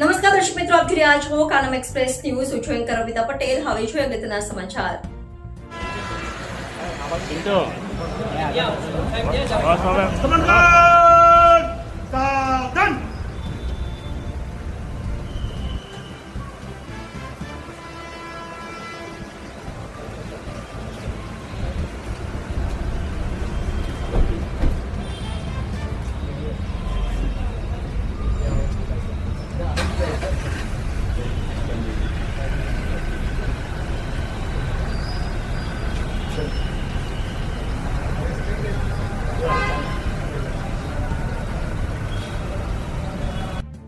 નમસ્કાર દર્શક મિત્રો, આપ જોઈ રહ્યા છો કાનમ એક્સપ્રેસ ન્યૂઝ. હું છું અમિતા પટેલ. હવે જોઈએ અગત્યના સમાચાર. બસ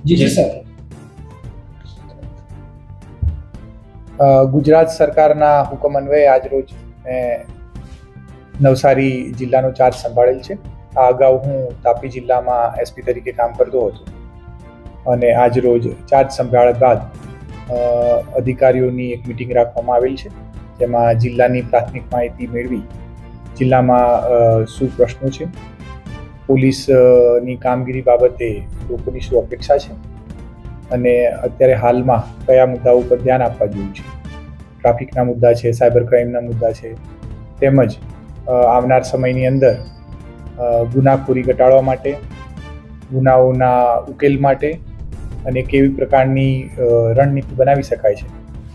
જી જી સર. ગુજરાત સરકારના હુકમ અન્વયે આજરોજ મેં નવસારી જિલ્લાનો ચાર્જ સંભાળેલ છે. આ અગાઉ હું તાપી જિલ્લામાં એસપી તરીકે કામ કરતો હતો અને આજરોજ ચાર્જ સંભાળ્યા બાદ અધિકારીઓની એક મિટિંગ રાખવામાં આવેલ છે જેમાં જિલ્લાની પ્રાથમિક માહિતી મેળવી જિલ્લામાં શું પ્રશ્નો છે પોલીસની કામગીરી બાબતે લોકોની શું અપેક્ષા છે? અને અત્યારે હાલમાં કયા મુદ્દાઓ ઉપર ધ્યાન આપવા જેવું છે? ટ્રાફિકના મુદ્દા છે, સાયબર ક્રાઇમના મુદ્દા છે, તેમજ આવનાર સમયની અંદર ગુનાખોરી ઘટાડવા માટે, ગુનાઓના ઉકેલ માટે અને કેવી પ્રકારની રણનીતિ બનાવી શકાય છે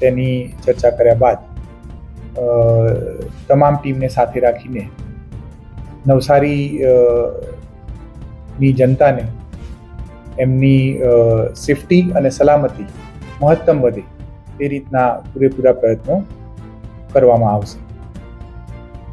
તેની ચર્ચા કર્યા બાદ તમામ ટીમને સાથે રાખીને નવસારી ની જનતાને એમની સેફટી અને સલામતી મહત્તમ વધે તે રીતના પૂરેપૂરા પ્રયત્નો કરવામાં આવશે.